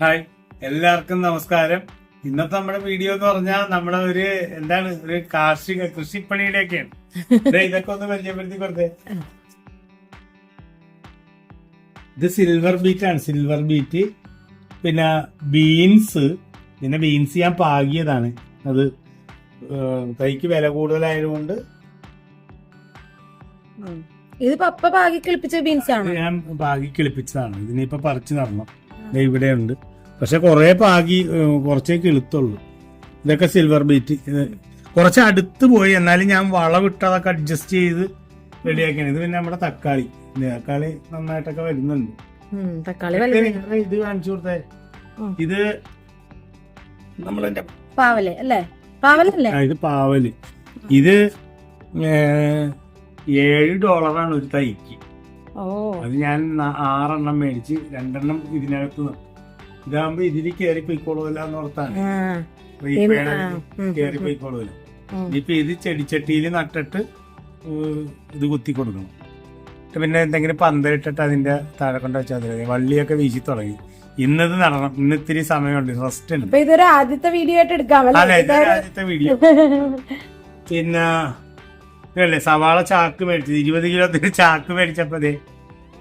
Hi എല്ലാവർക്കും നമസ്കാരം. ഇന്നത്തെ നമ്മുടെ വീഡിയോ എന്ന് പറഞ്ഞാൽ നമ്മുടെ ഒരു എന്താണ് ഒരു കാർഷിക കൃഷിപ്പണിയുടെ ഒക്കെയാണ് ഇതൊക്കെ ഒന്ന് പരിചയപ്പെടുത്തി കൊടുത്തേ. ഇത് സിൽവർ ബീറ്റ് ആണ്. സിൽവർ ബീറ്റ് പിന്നെ ബീൻസ് പിന്നെ ബീൻസ് ഞാൻ പാകിയതാണ്. അത് തൈക്ക് വില കൂടുതലായതുകൊണ്ട് ഇത് പപ്പ പാകി കിളിപ്പിച്ച ബീൻസ് ആണ്? ഞാൻ പാകി കിളിപ്പിച്ചതാണ്. ഇതിനിപ്പോ പറിച്ചു നടണം. ദേ ഇവിടെ ഉണ്ട് പക്ഷെ കുറേ പാകി കുറച്ചേക്ക് കുറച്ചേ കിളുത്തുള്ളൂ. ഇതൊക്കെ സിൽവർ ബീറ്റ് കുറച്ച് അടുത്ത് പോയി. എന്നാലും ഞാൻ വളവിട്ടതൊക്കെ അഡ്ജസ്റ്റ് ചെയ്ത് റെഡിയാക്കിയാണ് ഇത് പിന്നെ നമ്മുടെ തക്കാളി. തക്കാളി നന്നായിട്ടൊക്കെ വരുന്നുണ്ട്. തക്കാളി ഇത് കാണിച്ചു കൊടുത്തേ. ഇത് നമ്മളെന്റെ പാവൽ അല്ലേ? പാവലല്ലേ? ഇത് പാവൽ. ഇത് ഏഴ് ഡോളറാണ് ഒരു തൈക്ക്. അത് ഞാൻ ആറെണ്ണം മേടിച്ച് രണ്ടെണ്ണം ഇതിനകത്ത് ഇതാകുമ്പോ ഇതിൽ കയറി പൊയ്ക്കോളൂല എന്ന് ഓർത്താണ് ആ, ഈ ഉം, പേട ആ, ഉം, കയറി പൊയ്ക്കോളൂല ഇപ്പൊ ഇത് ചെടിച്ചട്ടിയിൽ നട്ടിട്ട് ഇത് കുത്തി കൊടുക്കണം. പിന്നെ എന്തെങ്കിലും പന്തലിട്ടിട്ട് അതിന്റെ താഴെ കൊണ്ട് വെച്ചാൽ മതി. വള്ളിയൊക്കെ വീശി തുടങ്ങി. ഇന്നത് നടണം. ഇന്ന് ഇത്തിരി സമയമുണ്ട്. റെസ്റ്റ് ഉണ്ട്. ഇതൊരു ആദ്യത്തെ വീഡിയോ ആയിട്ട് അതെ ഇത് ആദ്യത്തെ വീഡിയോ പിന്നെ സവാള ചാക്ക് മേടിച്ചത്. ഇരുപത് കിലോ ചാക്ക് മേടിച്ചപ്പോ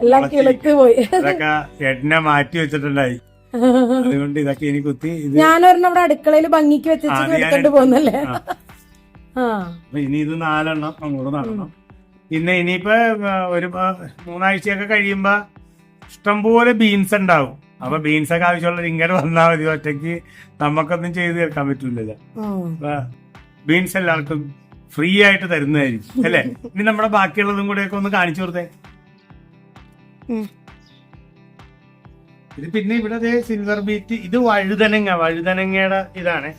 എല്ലാം കിളക്ക് പോയി. ഇതൊക്കെ എണ്ണ മാറ്റി വെച്ചിട്ടുണ്ടായി. അതുകൊണ്ട് ഇതൊക്കെ ഇനി കുത്തി ഇത് ഞാനൊരെണ്ണം ഇവിടെ അടുക്കളയിൽ ഭംഗിക്ക് വെച്ചിട്ട് എടുത്തോണ്ട് അപ്പൊ ഇനി ഇത് നാലെണ്ണം അങ്ങോട്ട് നടണം. പിന്നെ ഇനിയിപ്പോ ഒരു മൂന്നാഴ്ചയൊക്കെ കഴിയുമ്പോ ഇഷ്ടംപോലെ ബീൻസ് ഉണ്ടാവും. അപ്പൊ ബീൻസ് ഒക്കെ ആവശ്യമുള്ള ഇങ്ങനെ വന്നാൽ മതി. ഒറ്റയ്ക്ക് നമുക്കൊന്നും ചെയ്ത് തീർക്കാൻ പറ്റൂലല്ലോ. ബീൻസ് എല്ലാവർക്കും ഫ്രീ ആയിട്ട് തരുന്നതായിരിക്കും. അല്ലെ? ഇനി നമ്മുടെ ബാക്കിയുള്ളതും കൂടെ ഒക്കെ ഒന്ന് കാണിച്ചു കൊടുത്തേ. ഇത് പിന്നെ ഇവിടെ സിൽവർ ബീറ്റ് ഇത് വഴുതനങ്ങ വഴുതനങ്ങയുടെ ഇതാണ്.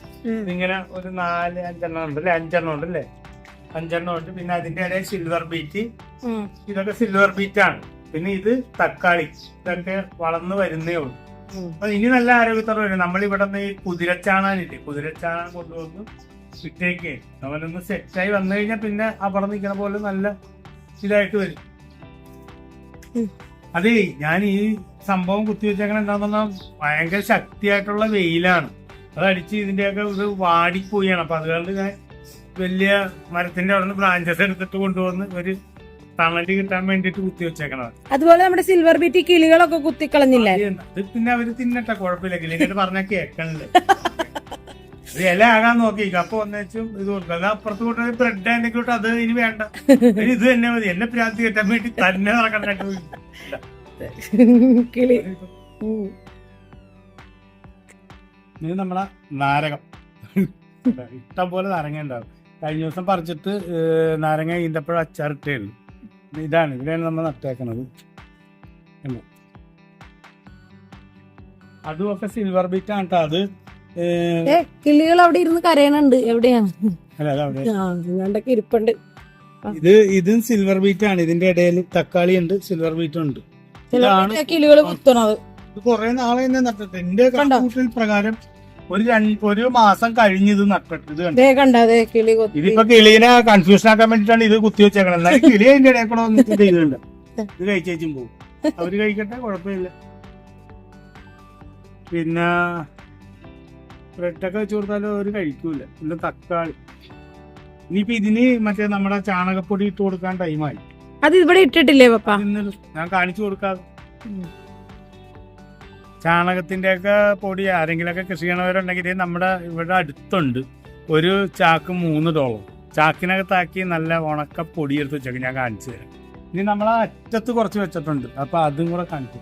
ഇതിങ്ങനെ ഒരു നാല് അഞ്ചെണ്ണം ഉണ്ട് അല്ലേ? അഞ്ചെണ്ണം ഉണ്ട് അല്ലേ? അഞ്ചെണ്ണം ഉണ്ട്. പിന്നെ അതിന്റെ ഇടയിൽ സിൽവർ ബീറ്റ്. ഇതൊക്കെ സിൽവർ ബീറ്റ് ആണ്. പിന്നെ ഇത് തക്കാളി. ഇതൊക്കെ വളർന്നു വരുന്നേ ഉള്ളൂ. അപ്പൊ ഇനി നല്ല ആരോഗ്യത്തോടെ വരും. നമ്മൾ ഇവിടെ നിന്ന് ഈ കുതിരച്ചാണാനില്ലേ? കുതിരച്ചാണാൻ കൊണ്ടുവന്ന് ഇട്ടേക്ക് അവനൊന്ന് സെറ്റായി വന്നു കഴിഞ്ഞാൽ പിന്നെ അവിടെ നിൽക്കുന്ന പോലെ നല്ല ഇതായിട്ട് വരും. അതേ ഞാൻ ഈ സംഭവം കുത്തിവെച്ചേക്കണ എന്താന്ന് പറഞ്ഞാൽ ഭയങ്കര ശക്തിയായിട്ടുള്ള വെയിലാണ്. അതടിച്ച് ഇതിന്റെയൊക്കെ ഇത് വാടിപ്പോയാണ്. അപ്പൊ അതുകൊണ്ട് ഞാൻ വലിയ മരത്തിന്റെ അവിടെ നിന്ന് ബ്രാഞ്ചസ് എടുത്തിട്ട് കൊണ്ടുവന്ന് ഒരു തണൽ കിട്ടാൻ വേണ്ടിട്ട് കുത്തിവെച്ചേക്കണത് അതുപോലെ നമ്മുടെ സിൽവർ ബീറ്റി കിളികളൊക്കെ കുത്തിക്കളഞ്ഞില്ലേ? അത് പിന്നെ അവർ തിന്നട്ടെ കുഴപ്പമില്ല. കിളിങ്ങിട്ട് പറഞ്ഞ കേക്കണില്ല ഇത് ഇല ആകാൻ നോക്കി കപ്പ വന്നേച്ചും ഇത് കൊടുക്കും അത് അപ്പുറത്ത് കൂട്ടുന്ന ബ്രെഡ് എന്തെങ്കിലും ഇട്ട് അത് ഇനി വേണ്ട. ഇനി ഇത് തന്നെ മതി. എന്നെ പ്രാന്തി കിട്ടാൻ വേണ്ടി തന്നെ നടക്കണ്ടായിട്ട് കിളി. ഇത് നമ്മളെ നാരകം. ഇഷ്ടം പോലെ നാരങ്ങ ഉണ്ടാവും. കഴിഞ്ഞ ദിവസം പറിച്ചിട്ട് നാരങ്ങ ഈന്തപ്പോഴും അച്ചാറിട്ടേണ് ഇതാണ്. ഇവിടെയാണ് നമ്മൾ നട്ടേക്കണത് അതും അതുമൊക്കെ സിൽവർ ബീറ്റ് ആണ് കേട്ടോ അത്. കിളികൾ അവിടെ ഇരുന്ന് കരയണുണ്ട്. എവിടെയാണ് ഇരിപ്പുണ്ട്. ഇത് ഇതും സിൽവർ ബീറ്റ് ആണ്. ഇതിന്റെ ഇടയിൽ തക്കാളി ഉണ്ട് സിൽവർ ബീറ്റ് ഉണ്ട്. കിളികൾ കുത്തണത്. ഇത് കുറെ നാളെ തന്നെ നട്ടിട്ട്. എന്റെ? കണക്കൂട്ടൽ പ്രകാരം ഒരു ഒരു മാസം കഴിഞ്ഞ് ഇത് നട്ടിട്ട് ഇത് കണ്ടോ? ഇതിപ്പോ കിളീനെ കൺഫ്യൂഷൻ ആക്കാൻ വേണ്ടിട്ടാണ് ഇത് കുത്തി വെച്ചേക്കണം എന്നാലും കിളി അതിന്റെ ഇടയിൽ കൂടെ വന്നിട്ട് ഇത് ചെയ്യുന്നുണ്ട് ഇത് കഴിച്ചേച്ചും പോകും അവർ കഴിക്കട്ടെ കുഴപ്പമില്ല. പിന്നെ ബ്രെഡൊക്കെ വെച്ച് കൊടുത്താലും അവർ കഴിക്കൂല. പിന്നെ തക്കാളി. ഇനിയിപ്പോ ഇതിന് മറ്റേ നമ്മുടെ ചാണകപ്പൊടി ഇട്ട് കൊടുക്കാൻ ടൈമായി അത് ഇവിടെ ഇട്ടിട്ടില്ലേ പപ്പ? ഞാൻ കാണിച്ചു കൊടുക്കാതെ ചാണകത്തിന്റെ ഒക്കെ പൊടി ആരെങ്കിലൊക്കെ കൃഷി ചെയ്യണവരുണ്ടെങ്കിൽ നമ്മുടെ ഇവിടെ അടുത്തുണ്ട്. ഒരു ചാക്ക് മൂന്ന് ഡോളർ ചാക്കിനകത്താക്കി നല്ല ഉണക്ക പൊടി എടുത്ത് വെച്ചേക്കും. ഞാൻ കാണിച്ചു തരാം. ഇനി നമ്മൾ അറ്റത്ത് കുറച്ച് വെച്ചിട്ടുണ്ട്. അപ്പൊ അതും കൂടെ കാണിച്ചു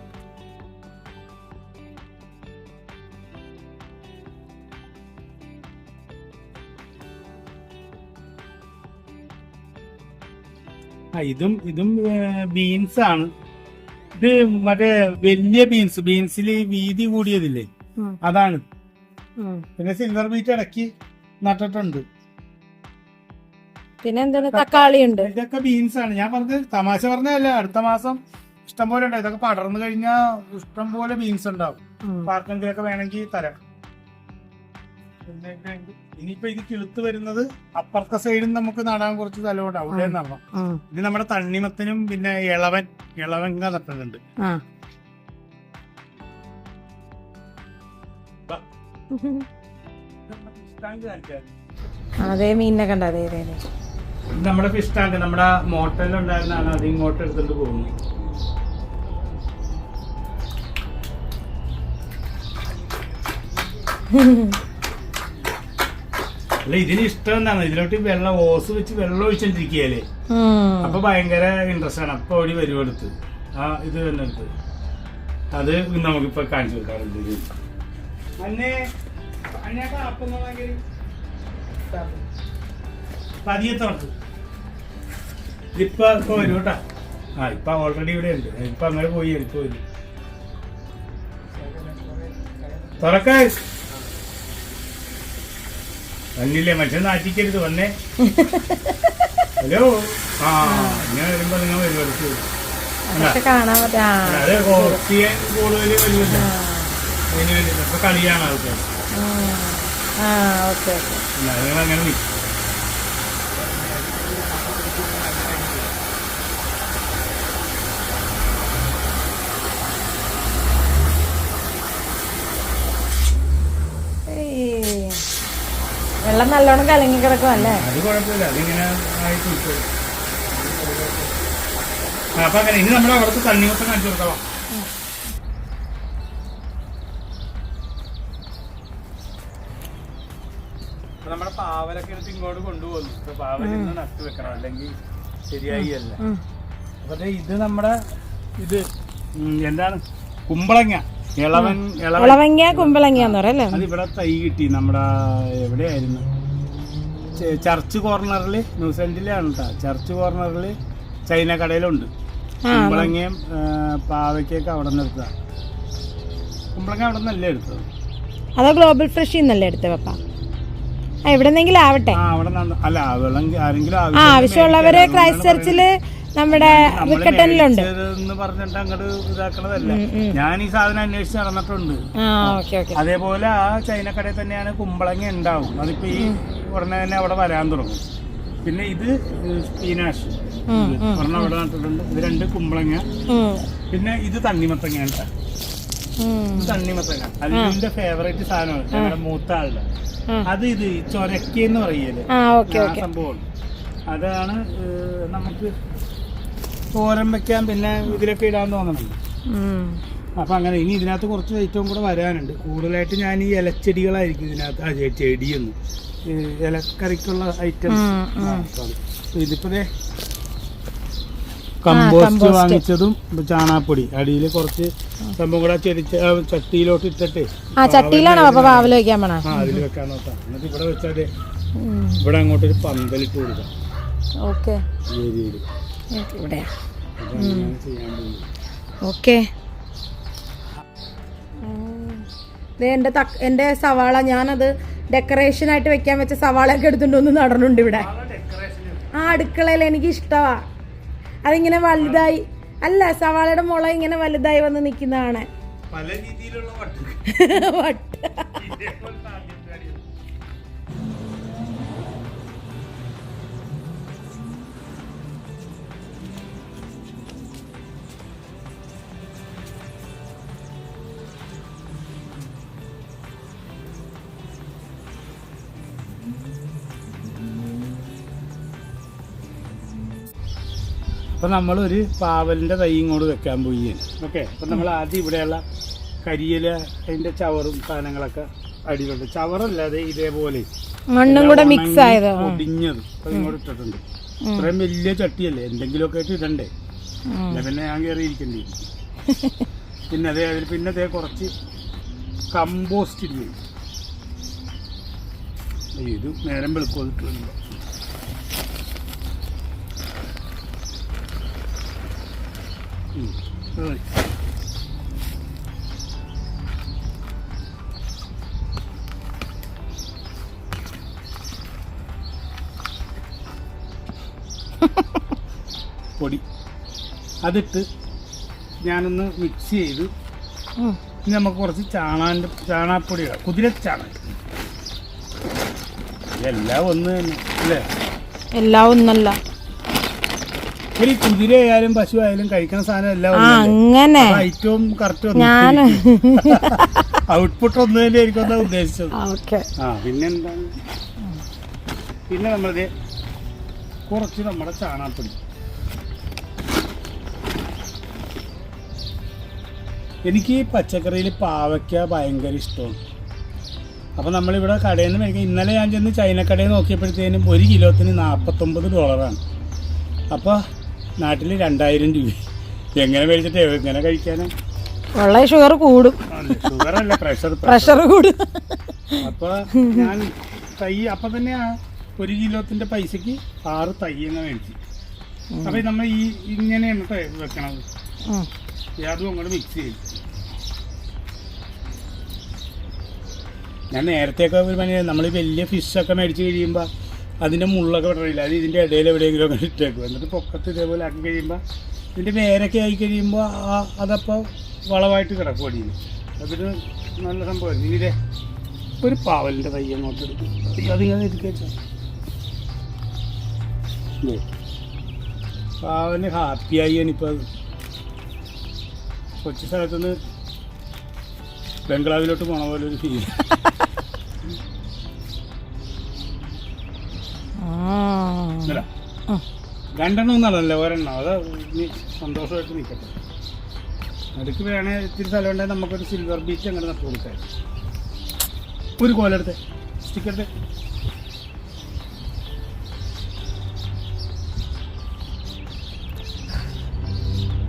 ആ ഇതും ഇതും ബീൻസ് ആണ്. ഇത് മറ്റേ വലിയ ബീൻസ് ബീൻസിൽ വീതി കൂടിയതില്ലേ. അതാണ്. പിന്നെ സിൽവർ ബീറ്റ് ഇടയ്ക്ക് നട്ടിട്ടുണ്ട്. പിന്നെ എന്താണ്? തക്കാളി ഉണ്ട്. ഇതൊക്കെ ബീൻസ് ആണ്. ഞാൻ പറഞ്ഞത് തമാശ പറഞ്ഞതല്ല. അടുത്ത മാസം ഇഷ്ടം പോലെ ഉണ്ടാവും ഇതൊക്കെ പടർന്നു കഴിഞ്ഞാൽ ഇഷ്ടം പോലെ ബീൻസ് ഉണ്ടാവും പാർക്കെങ്കിലൊക്കെ വേണമെങ്കിൽ തരാം. ഇനിയിപ്പോ ഇത് കിളുത്ത് വരുന്നത് അപ്പുറത്തെ സൈഡിൽ നമുക്ക് നടാൻ കുറച്ച് സ്ഥലമുണ്ട്. അവിടെ നടണം ഇത് നമ്മുടെ തണ്ണിമത്തനും പിന്നെ ഇളവൻ ഇളവൻ നടത്തുന്നുണ്ട്. അതേ മീനിനെ കണ്ട? അതെ അതെ അതെ. നമ്മുടെ ഫിഷ് ടാങ്ക് നമ്മുടെ മോട്ടലുണ്ടായിരുന്നാണ് അത് ഇങ്ങോട്ട് എടുത്തിട്ട് പോകുന്നു അല്ല ഇതിന് ഇഷ്ടം എന്താണ്? ഇതിലോട്ട് വെള്ളം ഓസ് വെച്ച് വെള്ളം ഒഴിച്ചോണ്ടിരിക്കുകയല്ലേ. അപ്പൊ ഭയങ്കര ഇൻട്രസ്റ്റ് ആണ്. അപ്പൊ ഓടി വരും എടുത്ത് ആ ഇത് തന്നെ എടുത്ത് അത് നമുക്കിപ്പൊ കാണിച്ചു കൊടുക്കാറുണ്ട് ഇത്? പതിയെ തുറക്ക്. ഇതിപ്പോ ഇപ്പൊ വരും കേട്ടാ ആ ഇപ്പൊ ഓൾറെഡി ഇവിടെ ഉണ്ട്. ഇപ്പൊ അങ്ങനെ പോയി ഇപ്പൊ വരും വന്നില്ലേ മനുഷ്യൻ നാറ്റിക്കരുത് വന്നേ. ഹലോ? ആ ഇങ്ങനെ വരുമ്പോ നിങ്ങൾ വരും അതെ ഓക്സിജൻ കൂടുതൽ വരുമല്ലോ അതിന് വേണ്ടി. കളിയാണ് ആൾക്കാർ നിങ്ങൾ അങ്ങനെ നിൽക്കും വെള്ളം നല്ലോണം കലങ്ങി കിടക്കുമല്ലേ അത് കുഴപ്പമില്ല. അതിങ്ങനെ ആയിട്ട് നിൽക്കും ആ, അപ്പൊ അങ്ങനെ ഇനി നമ്മുടെ അവിടുത്തെ തണ്ണിമത്തം കാണിച്ചു കൊടുക്കാം. അപ്പൊ നമ്മുടെ പാവലൊക്കെ എടുത്ത് ഇങ്ങോട്ട് കൊണ്ടുപോകുന്നു. ഇപ്പൊ പാവൽ ഇന്ന് നട്ടു വെക്കണം. അല്ലെങ്കിൽ ശരിയായി അല്ല. ഉം. അപ്പൊ ദേ ഇത് നമ്മുടെ ഇത് ഉം, എന്താണ്? കുമ്പളങ്ങ. ഇളവൻ ഇളവങ്ങ കുമ്പളങ്ങന്ന് പറയല്ലേ അത് ഇവിടെ തൈ കിട്ടി. നമ്മുടെ എവിടെയായിരുന്നു? ആയിരുന്നു ചർച്ച് കോർണറിൽ ന്യൂസിലൻഡിലാണ് കേട്ടോ ചർച്ച് കോർണറിൽ ചൈന കടയിലുണ്ട്. കുമ്പളങ്ങയും പാവയ്ക്കൊക്കെ അവിടെ നിന്ന് എടുത്തതാ. കുമ്പളങ്ങ അവിടെ നിന്നല്ലേ എടുത്തത്? അതോ ഗ്ലോബൽ ഫ്രഷ് നിന്നല്ലേ എടുത്തേ പപ്പ? ആ എവിടെന്നെങ്കിലും ആവട്ടെ. അല്ല ആരെങ്കിലും ആവശ്യമുള്ളവര് ക്രൈസ്റ്റ് ചർച്ചിൽ നമ്മുടെ വിക്കട്ടനിലുണ്ട് പറഞ്ഞിട്ട് അങ്ങോട്ട് ഇതാക്കണതല്ല. ഞാൻ ഈ സാധനം അന്വേഷിച്ച് നടന്നിട്ടുണ്ട്. അതേപോലെ ആ ചൈനക്കടയിൽ തന്നെയാണ് കുമ്പളങ്ങ ഉണ്ടാവും. അതിപ്പോ ഈ ഉടനെ തന്നെ അവിടെ വരാൻ തുടങ്ങും. പിന്നെ ഇത് സ്പീനാഷ്. പറഞ്ഞ അവിടെ നട്ടിട്ടുണ്ട്. ഇത് രണ്ട് കുമ്പളങ്ങ. പിന്നെ ഇത് തണ്ണിമത്തങ്ങ തണ്ണിമത്തങ്ങ. അതിന്റെ ഫേവറേറ്റ് സാധനമാണ്. ഞങ്ങളുടെ മൂത്ത ആളുടെ അത് ഇത് ചൊരക്കി എന്ന് പറയൽ ആ ഓക്കെ ആ സംഭവം. അതാണ് നമുക്ക് തോരൻ വെക്കാൻ പിന്നെ ഇതിലൊക്കെ ഇടാൻ തോന്നണം. അപ്പൊ അങ്ങനെ ഇനി ഇതിനകത്ത് കുറച്ച് ഐറ്റവും കൂടെ വരാനുണ്ട്. കൂടുതലായിട്ട് ഞാൻ ഈ ഇലച്ചെടികളായിരിക്കും ഇതിനകത്ത് ചെടിയൊന്നും. ഇലക്കറിക്കുള്ള ഐറ്റംസ്. ഇതിപ്പോ കമ്പോസ്റ്റ്. വാങ്ങിച്ചതും ചാണാപ്പൊടി അടിയിൽ കുറച്ച് സംഭവം കൂടെ ചെരിച്ച ചട്ടിയിലോട്ട് ഇട്ടിട്ട് ചട്ടിയിലാണോ പാവൽ വെക്കാൻ പോണ. അതിൽ വെക്കാൻ നോക്കാം. എന്നിട്ട് ഇവിടെ വെച്ചാൽ ഇവിടെ അങ്ങോട്ട് ഒരു പന്തലിട്ട് കൊടുക്കാം. ഓക്കെ. ഈ ഏരിയയിൽ ഇവിടെ. അതാണ് ചെയ്യാൻ പോകുന്നത് ഓക്കെ എന്റെ തക്ക എന്റെ സവാള ഞാനത് ഡെക്കറേഷൻ ആയിട്ട് വെക്കാൻ വെച്ച സവാളയൊക്കെ എടുത്തുകൊണ്ട് ഒന്ന് നടനുണ്ട് ഇവിടെ. ആ അടുക്കളയിൽ എനിക്ക് ഇഷ്ടമാ അതിങ്ങനെ വലുതായി അല്ല സവാളയുടെ മുള ഇങ്ങനെ വലുതായി വന്ന് നിൽക്കുന്നതാണ് പല രീതിയിലുള്ള വട്ട്. അപ്പൊ നമ്മളൊരു പാവലിന്റെ തൈ ഇങ്ങോട്ട് വെക്കാൻ പോയി. ഓക്കെ അപ്പം നമ്മൾ ആദ്യം ഇവിടെയുള്ള കരിയില അതിന്റെ ചവറും സാധനങ്ങളൊക്കെ അടിയിലുണ്ട് ചവറല്ലാതെ ഇതേപോലെ മണ്ണും കൂടെ മിക്സ് ആയത്. ഒടിഞ്ഞത് ഇങ്ങോട്ട് ഇട്ടിട്ടുണ്ട്. ഇത്രയും വലിയ ചട്ടിയല്ലേ? എന്തെങ്കിലുമൊക്കെ ആയിട്ട് ഇടണ്ടേ? പിന്നെ ഞാൻ കയറിയിരിക്കേണ്ടി. പിന്നെ അതേ അതിൽ പിന്നെ അതേ കുറച്ച് കമ്പോസ്റ്റ് ഇല്ലേ ഇത് നേരം വെളുക്കോതിട്ടുണ്ട് പൊടി. അതിട്ട് ഞാനൊന്ന് മിക്സ് ചെയ്ത്. ഇനി നമുക്ക് കുറച്ച് ചാണാന്റെ ചാണാപ്പൊടി ഇടാം കുതിര ചാണ എല്ലാം ഒന്ന് തന്നെ അല്ലേ? എല്ലാം ഒന്നല്ല. ഒരു കുതിരയായാലും പശു ആയാലും കഴിക്കുന്ന സാധനം എല്ലാം? അങ്ങനെ. ഐറ്റവും കറക്റ്റ് ഞാൻ ഔട്ട്പുട്ട് ഒന്ന് തന്നെ ആയിരിക്കും എന്നാ ഉദ്ദേശിച്ചത്. ആ പിന്നെ എന്താണ്? പിന്നെ നമ്മളത് കുറച്ച് നമ്മുടെ ചാണകപ്പൊടി. എനിക്ക് ഈ പച്ചക്കറിയിൽ പാവയ്ക്ക ഭയങ്കര ഇഷ്ടമാണ്. അപ്പോൾ നമ്മളിവിടെ കടയിൽ നിന്ന് മേടിക്കുക ഇന്നലെ ഞാൻ ചെന്ന് ചൈനക്കടയിൽ കടയിൽ നോക്കിയപ്പോഴത്തേനും ഒരു കിലോത്തിന് നാൽപ്പത്തൊമ്പത് ഡോളറാണ് അപ്പോൾ നാട്ടിൽ രണ്ടായിരം രൂപ. എങ്ങനെ മേടിച്ചിട്ട് എങ്ങനെ കഴിക്കാനാ? ഉള്ള ഷുഗർ കൂടും. ഷുഗർ അല്ല പ്രഷർ പ്രഷർ കൂടും. അപ്പൊ ഞാൻ തൈ അപ്പൊ തന്നെ ഒരു കിലോത്തിന്റെ പൈസക്ക് ആറ് തൈ എന്ന് മേടിച്ചു. അപ്പൊ നമ്മൾ ഈ ഇങ്ങനെയാണ് വെക്കണത്. യാതും അതും അങ്ങോട്ട് മിക്സ് ചെയ്യും ഞാൻ നേരത്തെയൊക്കെ ഒരു പണി നമ്മൾ വലിയ ഫിഷൊക്കെ മേടിച്ച് കഴിയുമ്പോൾ അതിന്റെ മുള്ളൊക്കെ വിടറില്ല അത് ഇതിന്റെ ഇടയിൽ എവിടെയെങ്കിലും ഒക്കെ ഇട്ടേക്കും. എന്നിട്ട് പൊക്കത്ത് ഇതേപോലെ ആക്കി കഴിയുമ്പോൾ ഇതിന്റെ വേരൊക്കെ ആയി കഴിയുമ്പോൾ ആ അതപ്പോൾ വളമായിട്ട് കിടക്കും അടിയിൽ. അതൊരു നല്ല സംഭവമായിരുന്നു. ഇതിന്റെ ഒരു പാവലിന്റെ തൈ അങ്ങോട്ട് എടുക്കും അതിങ്ങനെ ഇരിക്കുക പാവന് ഹാപ്പിയായി ഞാനിപ്പോൾ കൊച്ചു സ്ഥലത്തുനിന്ന് ബംഗ്ലാവിലോട്ട് പോണ പോലെ ഒരു ഫീൽ ഉം. അല്ല ഉം. രണ്ടെണ്ണം ഒന്നാണല്ലേ ഒരെണ്ണം. അത് ഇനി സന്തോഷമായിട്ട് നിൽക്കട്ടെ അടുക്ക് വേണേ ഇത്തിരി സ്ഥലം ഉണ്ടെങ്കിൽ നമുക്കൊരു സിൽവർ ബീച്ച് അങ്ങനെ നട്ടു കൊടുക്കാം. ഒരു കോലെടുത്ത് സ്റ്റിക്കറുടെ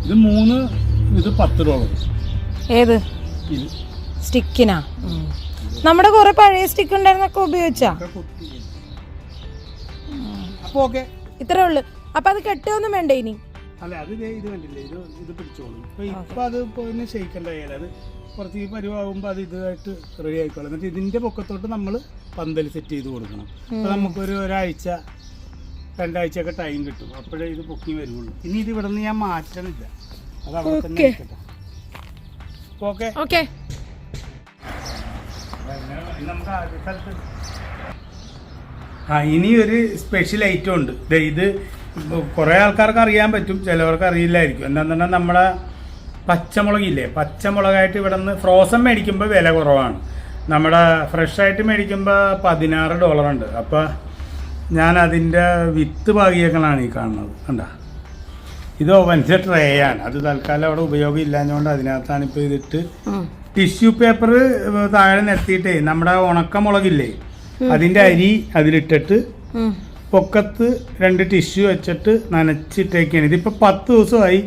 ഇത് മൂന്ന് ഇത് പത്ത് ഡോളർ ഏത്? സ്റ്റിക്കിനാ. നമ്മുടെ കുറെ പഴയ സ്റ്റിക്ക് ഉണ്ടായിരുന്നൊക്കെ ഉപയോഗിച്ചാ? അപ്പൊ ഓക്കെ ഇത്രേ ഉള്ളു. അപ്പൊ അത് കെട്ടുകയൊന്നും വേണ്ട ഇനി? അല്ല അത് ഇത് കണ്ടില്ലേ? ഇത് ഇത് പിടിച്ചോളും. ഇപ്പൊ ഇപ്പൊ അത് പിന്നെ ഷെയ്ക്കണ്ട അത് കുറച്ച് ഈ പരിവാകുമ്പോൾ അത് ഇതായിട്ട് റെഡി ആയിക്കോളും. എന്നിട്ട് ഇതിന്റെ പൊക്കത്തോട്ട് നമ്മൾ പന്തൽ സെറ്റ് ചെയ്ത് കൊടുക്കണം. അപ്പൊ നമുക്കൊരു ഒരാഴ്ച രണ്ടാഴ്ചയൊക്കെ ടൈം കിട്ടും. അപ്പോഴേ ഇത് പൊക്കി വരുള്ളൂ ഇനി ഇത് ഇവിടെ നിന്ന് ഞാൻ മാറ്റണില്ല. അത് അവിടെ തന്നെ ഓക്കെ ഓക്കെ നമുക്ക് ആദ്യ സ്ഥലത്ത് ആ ഇനി ഒരു സ്പെഷ്യൽ ഐറ്റം ഉണ്ട് ഇത് കുറേ ആൾക്കാർക്ക് അറിയാൻ പറ്റും ചിലവർക്ക് അറിയില്ലായിരിക്കും. എന്താന്ന് പറഞ്ഞാൽ നമ്മുടെ പച്ചമുളകില്ലേ പച്ചമുളകായിട്ട് ഇവിടെ നിന്ന് ഫ്രോസൺ മേടിക്കുമ്പോൾ വില കുറവാണ്. നമ്മുടെ ഫ്രഷ് ആയിട്ട് മേടിക്കുമ്പോൾ പതിനാറ് ഡോളർ ഉണ്ട്. അപ്പോൾ ഞാൻ അതിന്റെ വിത്ത് പാകിയേക്കണാണ് ഈ കാണുന്നത്. കണ്ട? ഇത് ഓവന്റെ ട്രേ ആണ്. അത് തൽക്കാലം അവിടെ ഉപയോഗം ഇല്ലാഞ്ഞുകൊണ്ട് അതിനകത്താണ് ഇപ്പോൾ ഇതിട്ട് ടിഷ്യൂ പേപ്പർ താഴെ നിരത്തിയിട്ടേ നമ്മുടെ ഉണക്കമുളകില്ലേ അതിന്റെ അരി അതിലിട്ടിട്ട് പൊക്കത്ത് രണ്ട് ടിഷ്യൂ വെച്ചിട്ട് നനച്ചിട്ടേക്കാണ്. ഇതിപ്പോൾ പത്ത് ദിവസമായി.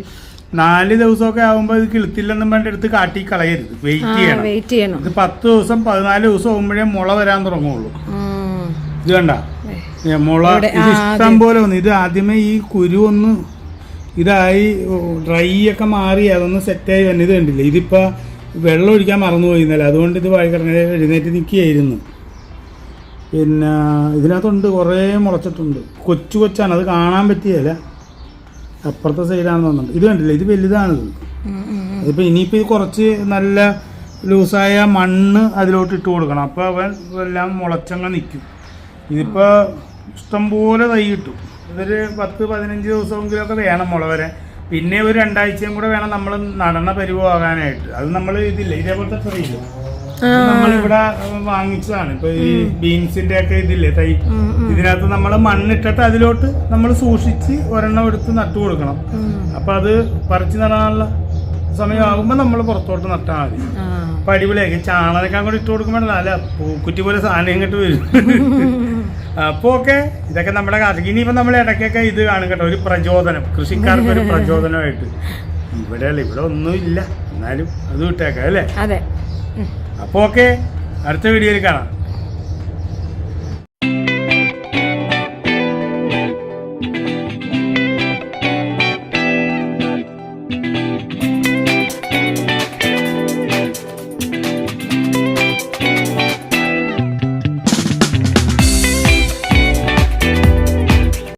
നാല് ദിവസമൊക്കെ ആകുമ്പോൾ ഇത് കിളുത്തില്ലെന്നും പറഞ്ഞ എടുത്ത് കാട്ടി കളയരുത്. വെയിറ്റ് ചെയ്യണം. വെയിറ്റ് ചെയ്യണം. ഇത് പത്ത് ദിവസം പതിനാല് ദിവസം ആകുമ്പോഴേ മുള വരാൻ തുടങ്ങുള്ളൂ. ഇത് കണ്ട? മുള ഇത് ഇഷ്ടം പോലെ ഒന്ന് ഇത് ആദ്യമേ ഈ കുരു ഒന്ന് ഇതായി ഡ്രൈ ഒക്കെ മാറി അതൊന്ന് സെറ്റായി വന്നത് കണ്ടില്ല? കണ്ടില്ലേ ഇതിപ്പോ വെള്ളം ഒഴിക്കാൻ മറന്നുപോയി ഇന്നലെ. അതുകൊണ്ട് ഇത് വഴി കിടങ്ങനെ എഴുന്നേറ്റ് നിൽക്കുകയായിരുന്നു പിന്നെ ഇതിനകത്തുണ്ട് കുറേ മുളച്ചിട്ടുണ്ട്. കൊച്ചു കൊച്ചാണ് അത് കാണാൻ പറ്റിയല്ല അപ്പുറത്തെ സൈഡാണെന്ന് തോന്നുന്നുണ്ട്. ഇത് കണ്ടില്ല? ഇത് വലുതാണിത്. അതിപ്പോൾ ഇനിയിപ്പോൾ ഇത് കുറച്ച് നല്ല ലൂസായ മണ്ണ് അതിലോട്ട് ഇട്ട് കൊടുക്കണം. അപ്പോൾ അവൻ എല്ലാം മുളച്ചങ്ങ് നിൽക്കും ഇതിപ്പോൾ ഇഷ്ടംപോലെ തൈ കിട്ടും. ഇതൊരു പത്ത് പതിനഞ്ച് ദിവസമെങ്കിലൊക്കെ വേണം മുള വരെ പിന്നെ ഒരു രണ്ടാഴ്ചയും കൂടെ വേണം നമ്മൾ നടണ പരിവാകാനായിട്ട് അത് നമ്മൾ ഇതില്ല? ഇതേപോലത്തെ ചെറിയില്ല നമ്മളിവിടെ വാങ്ങിച്ചതാണ്. ഇപ്പൊ ഈ ബീൻസിന്റെ ഒക്കെ ഇതില്ലേ തൈ. ഇതിനകത്ത് നമ്മൾ മണ്ണിട്ടിട്ട് അതിലോട്ട് നമ്മൾ സൂക്ഷിച്ച് ഒരെണ്ണം എടുത്ത് നട്ടു കൊടുക്കണം. അപ്പൊ അത് പറിച്ചു നടാനുള്ള സമയമാകുമ്പോ നമ്മൾ പുറത്തോട്ട് നട്ടാൽ മതി. അപ്പൊ അടിപൊളിയാക്കി. ചാണകം കൂടി ഇട്ട് കൊടുക്കുമ്പോൾ അല്ല പൂക്കുറ്റി പോലെ സാധനം ഇങ്ങോട്ട് വരും. അപ്പൊ ഓക്കെ. ഇതൊക്കെ നമ്മുടെ കാർഷിക ഇനിയിപ്പോ നമ്മൾ ഇടയ്ക്കൊക്കെ ഇത് കാണും കേട്ടോ. ഒരു പ്രചോദനം. കൃഷിക്കാർക്ക് ഒരു പ്രചോദനമായിട്ട്. ഇവിടെ അല്ല ഇവിടെ ഒന്നും ഇല്ല. എന്നാലും അത് വിട്ടേക്കാം അല്ലേ? അതെ. ഉം. അപ്പൊ ഓക്കെ അടുത്ത വീഡിയോയിൽ കാണാം